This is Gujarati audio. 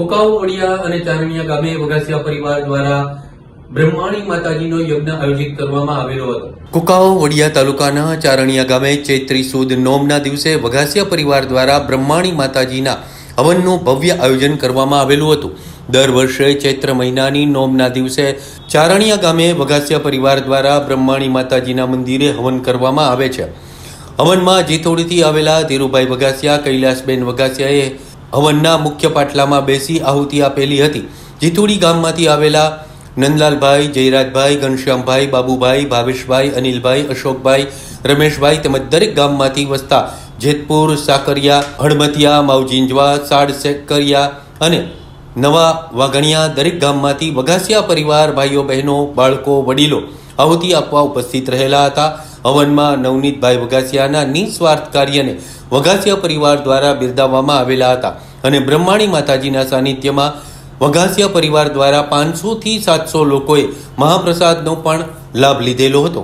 કુકાઓ વડિયા અને ચારણિયા ગામે વગાસિયા પરિવાર દ્વારા બ્રહ્માણી માતાજીનો યજ્ઞ આયોજિત કરવામાં આવેલો હતો. કુકાઓ વડિયા તાલુકાના ચારણિયા ગામે ચૈત્રી સુદ નોમના દિવસે વઘાસિયા પરિવાર દ્વારા બ્રહ્માણી માતાજીના હવનનું ભવ્ય આયોજન કરવામાં આવેલું હતું. દર વર્ષે ચૈત્ર મહિનાની નોમના દિવસે ચારણિયા ગામે વઘાસિયા પરિવાર દ્વારા બ્રહ્માણી માતાજીના મંદિરે હવન કરવામાં આવે છે. હવનમાં જીતોડીથી આવેલા ધીરુભાઈ વઘાસિયા, કૈલાસબેન વઘાસિયાએ હવનના મુખ્ય પાટલામાં બેસી આહુતિ આપેલી હતી. જીતુડી ગામમાંથી આવેલા નંદલાલભાઈ, જયરાજભાઈ, ઘનશ્યામભાઈ, બાબુભાઈ, ભાવેશભાઈ, અનિલભાઈ, અશોકભાઈ, રમેશભાઈ તેમજ દરેક ગામમાંથી વસતા જેતપુર, સાકરિયા, હળમતિયા, માવજીંજવા સાડ સેકરિયા અને નવા વાઘણિયા દરેક ગામમાંથી વઘાસિયા પરિવાર, ભાઈઓ બહેનો, બાળકો, વડીલો આહુતિ આપવા ઉપસ્થિત રહેલા હતા. હવનમાં નવનીતભાઈ વઘાસિયાના નિસ્વાર્થ કાર્યને વઘાસિયા પરિવાર દ્વારા બિરદાવવામાં આવેલા હતા અને બ્રહ્માણી માતાજીના સાનિધ્યમાં વઘાસિયા પરિવાર દ્વારા પાંચસોથી સાતસો લોકોએ મહાપ્રસાદનો પણ લાભ લીધેલો હતો.